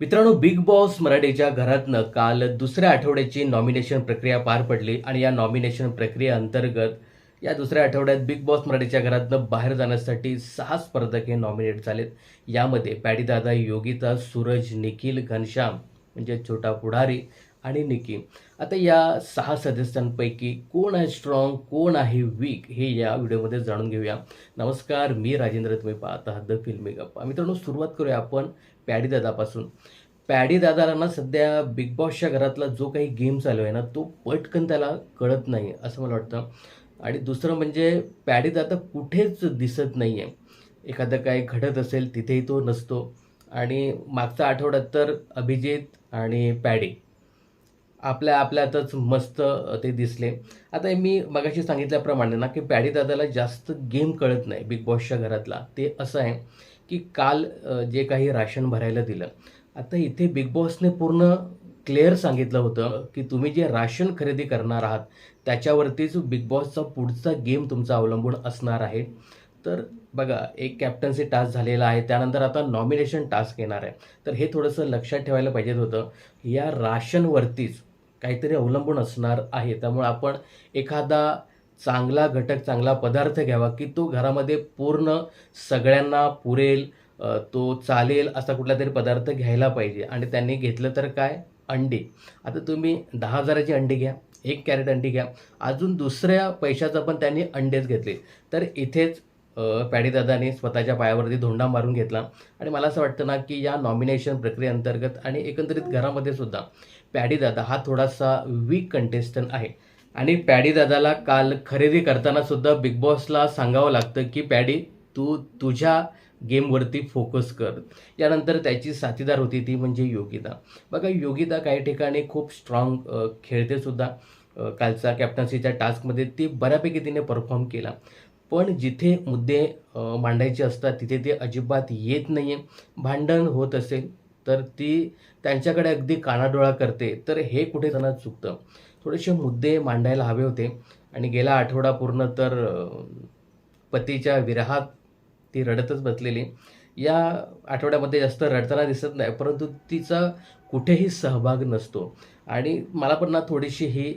मित्रांनो big boss मराठीच्या घरातनं काल दुसऱ्या आठवड्याची नॉमिनेशन प्रक्रिया पार पडली आणि या नॉमिनेशन प्रक्रियेअंतर्गत या दुसऱ्या आठवड्यात बिग बॉस मराठीच्या घरातनं बाहेर जाण्यासाठी सहा स्पर्धक हे नॉमिनेट झालेत. यामध्ये पॅडीदादा योगिता सूरज निखिल घनश्याम म्हणजे छोटा पुढारी आणि निकी. आता या सहा सदस्यांपैकी कोण आहे स्ट्रॉंग कोण आहे वीक हे या व्हिडिओमध्ये जाणून घेऊया. नमस्कार मी राजेंद्र तुम्ही पाहत आहात द फिल्मी गप्पा मित्रांनो सुरुवात करूया आपण पॅडी दादापासून. पॅडी दादाला ना सध्या बिग बॉसच्या घरातला जो काही गेम चालू आहे ना तो पटकन त्याला कळत नाही असं मला वाटतं. आणि दुसरं म्हणजे पॅडी दादा कुठेच दिसत नाही आहे एखादं काय घडत असेल तिथेही तो नसतो. आणि मागचा आठवड्यात तर अभिजित आणि पॅडी. आपल्या आपल्यातच मस्त ते दिसले. आता मी मगाशी सांगितल्याप्रमाणे ना की पॅडी दादाला जास्त गेम कळत नाही बिग बॉसच्या घरातला. ते असं आहे की काल जे काही राशन भरायला दिलं आता इथे बिग बॉसने पूर्ण क्लिअर सांगितलं होतं की तुम्ही जे राशन खरेदी करणार आहात त्याच्यावरतीच बिग बॉसचा पुढचा गेम तुमचा अवलंबून असणार आहे. तर बघा एक कॅप्टन्सी टास्क झालेला आहे त्यानंतर आता नॉमिनेशन टास्क येणार आहे. तर हे थोडंसं लक्षात ठेवायला पाहिजे होतं या राशनवरतीच काहीतरी अवलंबून असणार आहे. त्यामुळे आपण एखादा चांगला घटक चांगला पदार्थ घ्यावा की तो घरामध्ये पूर्ण सगळ्यांना पुरेल तो चालेल असा कुठला तरी पदार्थ घ्यायला पाहिजे. आणि त्यांनी घेतलं तर काय? अंडी. आता तुम्ही दहा हजाराची अंडी घ्या एक कॅरेट अंडी घ्या. अजून दुसऱ्या पैशाचं पण त्यांनी अंडेच घेतले. तर इथेच पॅडीदादाने स्वतःच्या पायावरती धोंडा मारून घेतला. आणि मला असं वाटतं ना की या नॉमिनेशन प्रक्रियेअंतर्गत आणि एकंदरीत घरामध्ये सुद्धा पॅडीदादा हा थोडासा वीक कंटेस्टंट आहे. आणि पॅडीदादाला काल खरेदी करताना सुद्धा बिग बॉसला सांगावं लागतं की पॅडी तू तुझ्या गेमवरती फोकस कर. यानंतर त्याची साथीदार होती ती म्हणजे योगिता. बघा योगिता काही ठिकाणी खूप स्ट्रॉंग खेळते सुद्धा. कालचा कॅप्टन्सीच्या टास्कमध्ये ती बऱ्यापैकी तिने परफॉर्म केला. पण जिथे मुद्दे मांडायचे असतात तिथे ते अजिबात येत नाही आहे भांडण होत असेल तर ती त्यांच्याकडे अगदी कानाडोळा करते. तर हे कुठे त्यांना चुकतं. थोडेसे मुद्दे मांडायला हवे होते आणि गेला आठवडा पूर्ण तर पतीच्या विरहात ती रडतच बसलेली. या आठवड्यामध्ये जास्त रडताना दिसत नाही परंतु तिचा कुठेही सहभाग नसतो. आणि मला पण ना थोडीशी ही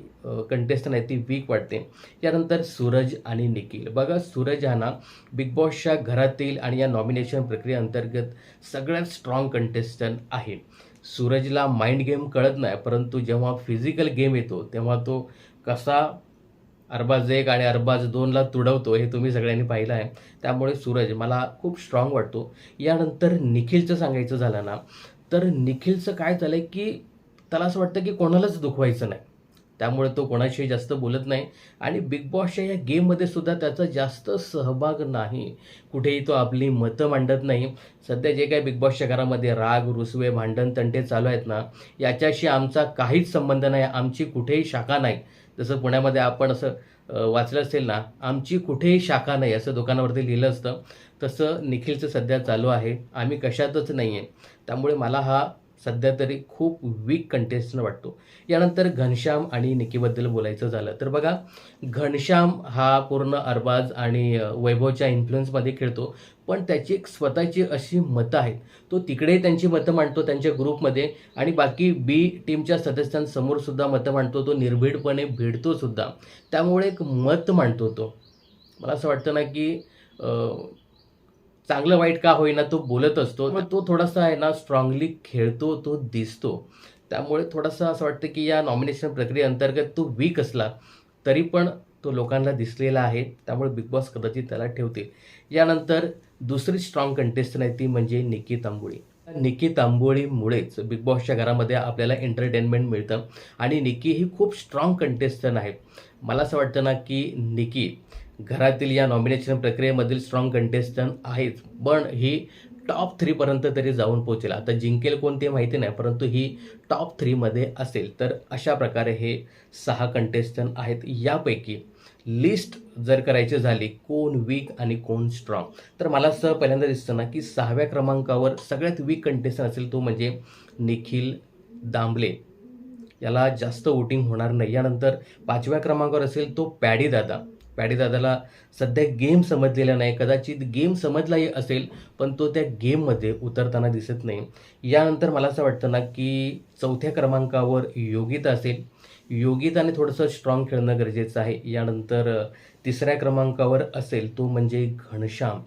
कंटेस्टन आहे ती वीक वाटते. यानंतर सूरज आणि निखिल. बघा सूरज हा ना बिग बॉसच्या घरातील आणि या नॉमिनेशन प्रक्रियेअंतर्गत सगळ्यात स्ट्रॉंग कंटेस्टंट आहे. सूरजला माइंड गेम कळत नाही परंतु जेव्हा फिजिकल गेम येतो तेव्हा तो कसा अरबाज एक आणि अरबाज दोनला तुडवतो हे तुम्ही सगळ्यांनी पाहिलं आहे. त्यामुळे सूरज मला खूप स्ट्रॉंग वाटतो. यानंतर निखिलचं सांगायचं झालं ना तर निखिलचं काय झालं की त्याला असं वाटतं की कोणालाच दुखवायचं नाही. त्यामुळे तो कोणाशीही जास्त बोलत नाही. आणि बिग बॉसच्या या गेममध्ये सुद्धा त्याचा जास्त सहभाग नाही. कुठेही तो आपली मतं मांडत नाही. सध्या जे काही बिग बॉसच्या घरामध्ये राग रुसवे भांडण तंटे चालू आहेत ना याच्याशी आमचा काहीच संबंध नाही. आमची कुठेही शाखा नाही. जसं पुण्यामध्ये आपण असं वाचलं असेल ना आमची कुठेही शाखा नाही असं दुकानावरती लिहिलं असतं. तसं निखिलचं सध्या चालू आहे. आम्ही कशातच नाही आहे त्यामुळे मला हा सध्या तरी खूप वीक कंटेस्टंट वाटतो. यानंतर घनश्याम आणि निकीबद्दल बोलायचं झालं तर बघा घनश्याम हा पूर्ण अरबाज आणि वैभवच्या इन्फ्लुएन्समध्ये खेळतो. पण त्याची एक स्वतःची अशी मतं आहेत. तो तिकडे त्यांची मतं मांडतो त्यांच्या ग्रुपमध्ये आणि बाकी बी टीमच्या सदस्यांसमोर सुद्धा मतं मांडतो. तो निर्भीडपणे भिडतो सुद्धा. त्यामुळे एक मत मांडतो तो. मला असं वाटतं ना की चांगलं वाईट का होईना तो बोलत असतो पण तो थोडासा आहे ना स्ट्रॉंगली खेळतो तो दिसतो. त्यामुळे थोडासा असं वाटतं की या नॉमिनेशन प्रक्रियेअंतर्गत तो वीक असला तरी पण तो लोकांना दिसलेला आहे. त्यामुळे बिग बॉस कदाचित त्याला ठेवते. यानंतर दुसरी स्ट्रॉंग कंटेस्टंट आहे ती म्हणजे निकी तांबोळी निकी तांबोळीमुळेच बिग बॉसच्या घरामध्ये आपल्याला एंटरटेनमेंट मिळतं. आणि निकी ही खूप स्ट्रॉंग कंटेस्टंट आहे. मला असं वाटतं ना की निकी घरातील या नॉमिनेशन प्रक्रियेमधील स्ट्रॉंग कंटेस्टंट आहेच पण ही टॉप थ्रीपर्यंत तरी जाऊन पोहोचेल. आता जिंकेल कोण ते माहिती नाही परंतु ही टॉप थ्रीमध्ये असेल. तर अशा प्रकारे हे सहा कंटेस्टंट आहेत. यापैकी लिस्ट जर करायची झाली कोण वीक आणि कोण स्ट्रॉंग तर मला असं पहिल्यांदा दिसतं ना की सहाव्या क्रमांकावर सगळ्यात वीक कंटेस्टंट असेल तो म्हणजे निखिल दांबले याला जास्त वोटिंग होणार नाही. यानंतर पाचव्या क्रमांकावर असेल तो पॅडी दादा. पॅडीदादाला सध्या गेम समजलेला नाही. कदाचित गेम समजलाही असेल पण तो त्या गेममध्ये उतरताना दिसत नाही. यानंतर मला असं वाटतं ना की चौथ्या क्रमांकावर योगिता असेल. योगिताने थोडंसं स्ट्रॉंग खेळणं गरजेचं आहे. यानंतर तिसऱ्या क्रमांकावर असेल तो म्हणजे घनश्याम.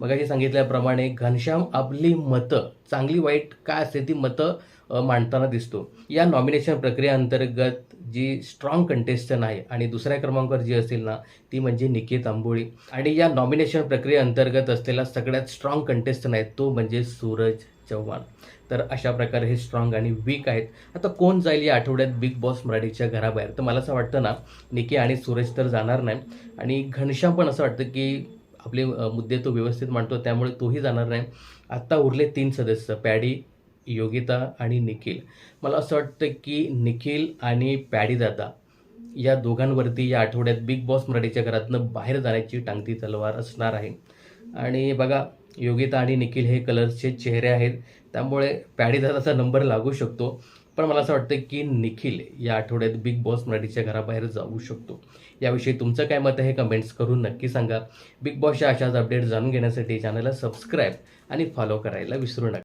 मगाशी सांगितल्याप्रमाणे घनश्याम आपली मतं चांगली वाईट काय असते ती मतं मांडताना दिसतो. या नॉमिनेशन प्रक्रियेअंतर्गत जी स्ट्रॉंग कंटेस्टंट आहे आणि दुसऱ्या क्रमांकावर जी असेल ना ती म्हणजे निकेत आंबोळी. आणि या नॉमिनेशन प्रक्रियेअंतर्गत असलेला सगळ्यात स्ट्रॉंग कंटेस्टंट आहे तो म्हणजे सूरज चव्हाण. तर अशा प्रकारे हे स्ट्रॉंग आणि वीक आहेत. आता कोण जाईल या आठवड्यात बिग बॉस मराठीच्या घराबाहेर? तर मला असं वाटतं ना निके आणि सूरज तर जाणार नाही. आणि घनश्याम पण असं वाटतं की आपले मुद्दे तो व्यवस्थित मांडतो त्यामुळे तोही जाणार नाही. आत्ता उरले तीन सदस्य पॅडी योगिता आणि निखिल. मला असं वाटतं की निखिल आणि पॅडी दादा या दोघांवरती या आठवड्यात बिग बॉस मराठीच्या घरातनं बाहेर जाण्याची टांगती तलवार असणार आहे. आणि बघा योगिता आणि निखिल हे कलर्सचे चेहरे आहेत त्यामुळे पॅडी दादाचा नंबर लागू शकतो. पण मला असं वाटतं की निखिल या आठवड्यात बिग बॉस मराठीच्या घराबाहेर जाऊ शकतो. याविषयी तुमचं काय मत आहे कमेंट्स करून नक्की सांगा. बिग बॉसच्या अशाच अपडेट जाणून घेण्यासाठी चॅनलला सबस्क्राईब आणि फॉलो करायला विसरू नका.